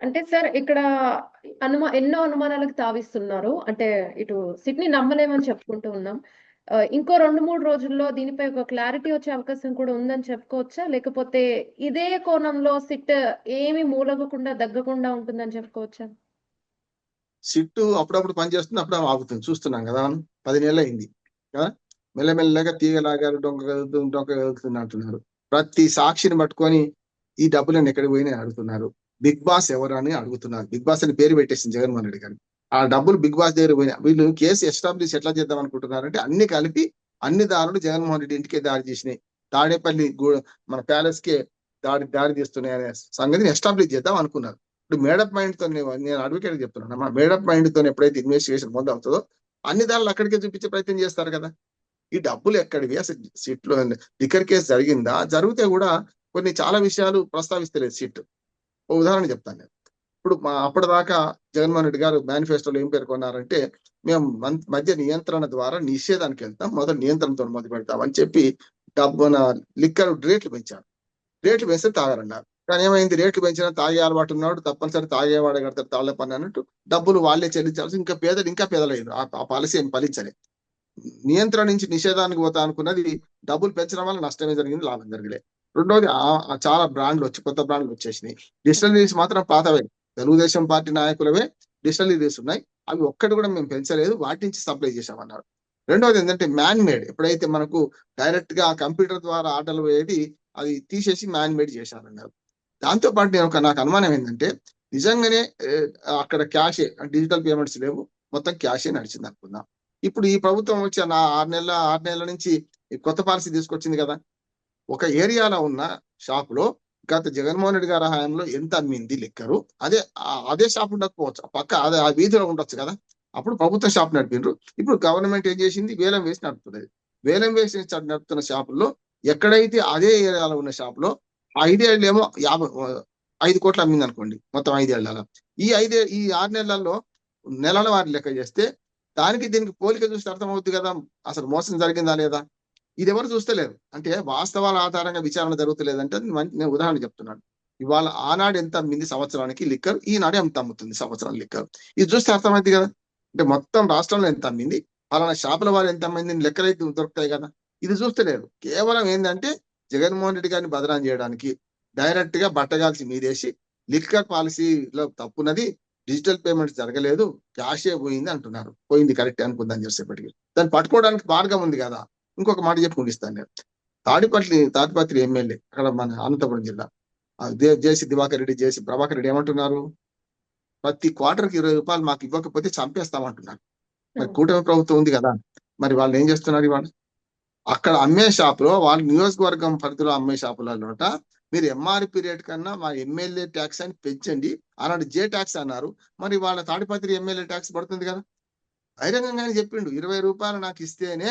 అంటే సార్ ఇక్కడ అనుమా ఎన్నో అనుమానాలకు తావిస్తున్నారు. అంటే ఇటు సిట్‌ని నమ్మలేమని చెప్పుకుంటూ ఉన్నాం. ఇంకో 2, 3 రోజుల్లో దీనిపై ఒక క్లారిటీ వచ్చే అవకాశం కూడా ఉందని చెప్పుకోవచ్చా? లేకపోతే ఇదే కోణంలో సిట్ ఏమి మూలగకుండా, దగ్గకుండా ఉంటుందని చెప్పుకోవచ్చా? సిట్టు అప్పుడప్పుడు పనిచేస్తుంది. అప్పుడప్పుడు ఆగుతుంది. చూస్తున్నాం కదా మనం. పది నెలలు అయింది కదా! మెల్లమెల్లగా తీగలాగారు డొంక కదులుతుంది, డొంక కదులుతుంది అంటున్నారు. ప్రతి సాక్షిని పట్టుకొని ఈ డబ్బులను ఎక్కడికి పోయినాయి అడుగుతున్నారు. బిగ్ బాస్ ఎవరు అని అడుగుతున్నారు. బిగ్ బాస్ అని పేరు పెట్టేసింది జగన్మోహన్ రెడ్డి గారు. ఆ డబ్బులు బిగ్ బాస్ దగ్గర పోయినా వీళ్ళు కేసు ఎస్టాబ్లిష్ ఎట్లా చేద్దాం అనుకుంటున్నారంటే అన్ని కలిపి అన్ని దారులు జగన్మోహన్ రెడ్డి ఇంటికే దాడి చేసినాయి. తాడేపల్లి మన ప్యాలెస్ కే దాడి దారి తీస్తున్నాయి అనే సంగతిని ఎస్టాబ్లిష్ చేద్దాం అనుకున్నారు. ఇప్పుడు మేడప్ మైండ్తో నేను అడ్వకేట్ చెప్తున్నాను. మా మేడప్ మైండ్తో ఎప్పుడైతే ఇన్వెస్టిగేషన్ మొదలవుతుందో అన్ని దారులు అక్కడికే చూపించే ప్రయత్నం చేస్తారు కదా! ఈ డబ్బులు ఎక్కడివి? అసలు సిట్‌లో లిక్కర్ కేసు జరిగిందా? జరిగితే కూడా కొన్ని చాలా విషయాలు ప్రస్తావిస్తలేదు సిట్. ఓ ఉదాహరణ చెప్తాను నేను. ఇప్పుడు మా అప్పటిదాకా జగన్మోహన్ రెడ్డి గారు మేనిఫెస్టోలో ఏం పేర్కొన్నారంటే మేము మధ్య నియంత్రణ ద్వారా నిషేధానికి వెళ్తాం. మొదటి నియంత్రణతో మొదలు పెడతాం అని చెప్పి డబ్బున లిక్కర్ రేట్లు పెంచారు. రేట్లు పెంచితే తాగారన్నారు కానీ ఏమైంది రేట్లు పెంచినా తాగే అలవాటు ఉన్నాడు తప్పనిసరి తాగేవాడే కడతారు తాళ్ళ పని అన్నట్టు డబ్బులు వాళ్ళే చెల్లించాల్సి ఇంకా పేదలు ఇంకా పేదలయ్యారు. ఆ పాలసీ ఏం ఫలించలే. నియంత్రణ నుంచి నిషేధానికి పోతా అనుకున్నది డబ్బులు పెంచడం వల్ల నష్టమే జరిగింది. లాభం జరగలేదు రెండోది చాలా బ్రాండ్‌లు వచ్చి కొత్త బ్రాండ్‌లు వచ్చేసినాయి. డిస్టిలరీస్ మాత్రం పాతవే. తెలుగుదేశం పార్టీ నాయకులవే డిస్టిలరీస్ ఉన్నాయి. అవి ఒక్కటి కూడా మేము పెంచలేదు. వాటి నుంచి సప్లై చేశామన్నారు. రెండోది ఏంటంటే మ్యాన్ మేడ్ ఎప్పుడైతే మనకు డైరెక్ట్గా కంప్యూటర్ ద్వారా ఆటలు వేయది అది తీసేసి మ్యాన్ మేడ్ చేశారన్నారు. దాంతో పాటు నేను ఒక నాకు అనుమానం ఏంటంటే నిజంగానే అక్కడ క్యాషే డిజిటల్ పేమెంట్స్ లేవు. మొత్తం క్యాషే నడిచింది అనుకుందాం. ఇప్పుడు ఈ ప్రభుత్వం వచ్చి నా ఆరు నెలల ఆరు నెలల నుంచి కొత్త పాలసీ తీసుకొచ్చింది కదా! ఒక ఏరియాలో ఉన్న షాపులో గత జగన్మోహన్ రెడ్డి గారి హయాంలో ఎంత అమ్మింది లెక్కరు అదే అదే షాప్ ఉండకపోవచ్చు. పక్క అదే ఆ వీధిలో ఉండొచ్చు కదా! అప్పుడు ప్రభుత్వ షాప్ నడిపిండ్రు. ఇప్పుడు గవర్నమెంట్ ఏం చేసింది వేలం వేసి నడుపుతున్నది. వేలం వేసి నడుపుతున్న షాపుల్లో ఎక్కడైతే అదే ఏరియాలో ఉన్న షాపులో ఐదేళ్ళేమో యాభై ఐదు కోట్లు అమ్మింది అనుకోండి. మొత్తం ఐదేళ్ళలో. ఈ ఐదే ఈ ఆరు నెలల్లో నెలల వారి లెక్క చేస్తే దానికి దీనికి పోలిక చూస్తే అర్థమవుతుంది కదా! అసలు మోసం జరిగిందా లేదా? ఇది ఎవరు చూస్తలేరు. అంటే వాస్తవాల ఆధారంగా విచారణ జరుగుతలేదంటే నేను ఉదాహరణ చెప్తున్నాను. ఇవాళ ఆనాడు ఎంత అమ్మింది సంవత్సరానికి లిక్కర్ ఈనాడు ఎంత అమ్ముతుంది సంవత్సరం లిక్కర్. ఇది చూస్తే అర్థమైద్ది కదా! అంటే మొత్తం రాష్ట్రంలో ఎంత అమ్మింది, అలానే షాపుల వారు ఎంత అమ్మింది లెక్కలైతే దొరుకుతాయి కదా! ఇది చూస్తలేరు. కేవలం ఏంటంటే జగన్మోహన్ రెడ్డి గారిని బదనాం చేయడానికి డైరెక్ట్గా బట్టగాల్చి మీదేసి లిక్కర్ పాలసీలో తప్పున్నది. డిజిటల్ పేమెంట్స్ జరగలేదు. క్యాషే పోయింది అంటున్నారు. పోయింది కరెక్ట్ అనుకుందని చేసేపటికి. దాన్ని పట్టుకోవడానికి మార్గం ఉంది కదా! ఇంకొక మాట చెప్పి ముగిస్తాను నేను. తాడిపత్రి తాడిపత్రి ఎమ్మెల్యే అక్కడ మన అనంతపురం జిల్లా. జేసి దివాకర్ రెడ్డి, జేసి ప్రభాకర్ రెడ్డి ఏమంటున్నారు? ప్రతి క్వార్టర్‌కి ఇరవై రూపాయలు మాకు ఇవ్వకపోతే చంపేస్తామంటున్నారు. మరి కూటమి ప్రభుత్వం ఉంది కదా! మరి వాళ్ళు ఏం చేస్తున్నారు ఇవాళ? అక్కడ అమ్మే షాపులో వాళ్ళ నియోజకవర్గం పరిధిలో అమ్మే షాపులలోట మీరు ఎంఆర్పి రేట్ కన్నా మా ఎమ్మెల్యే టాక్స్ అని పెంచండి. అలాంటి జే టాక్స్ అన్నారు. మరి వాళ్ళ తాడిపత్రి ఎమ్మెల్యే టాక్స్ పడుతుంది కదా! బహిరంగంగానే చెప్పిండు. ఇరవై రూపాయలు నాకు ఇస్తేనే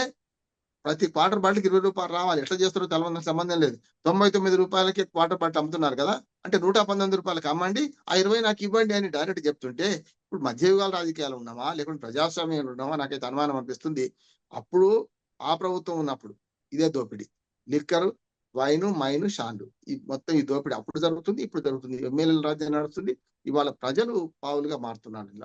ప్రతి క్వార్టర్ బాటిల్‌కి ఇరవై రూపాయలు రావాలి. ఎట్లా చేస్తారో తెలవని సంబంధం లేదు. తొంభై తొమ్మిది రూపాయలకి క్వార్టర్ బాటిల్ అమ్ముతున్నారు కదా! అంటే నూట పంతొమ్మిది రూపాయలకి అమ్మండి. ఆ 20 నాకు ఇవ్వండి అని డైరెక్ట్ చెప్తుంటే ఇప్పుడు మధ్యయుగాల రాజకీయాలు ఉన్నామా? లేకుంటే ప్రజాస్వామ్యంలో ఉన్నామా? నాకైతే అనుమానం అనిపిస్తుంది. అప్పుడు ఆ ప్రభుత్వం ఉన్నప్పుడు ఇదే దోపిడీ. Liquor, wine, mine, sand. ఈ మొత్తం ఈ దోపిడీ అప్పుడు జరుగుతుంది. ఇప్పుడు జరుగుతుంది. ఎమ్మెల్యేల రాజ్యం నడుస్తుంది. ఇవాళ ప్రజలు పావులుగా మారుతున్నారు ఇలా.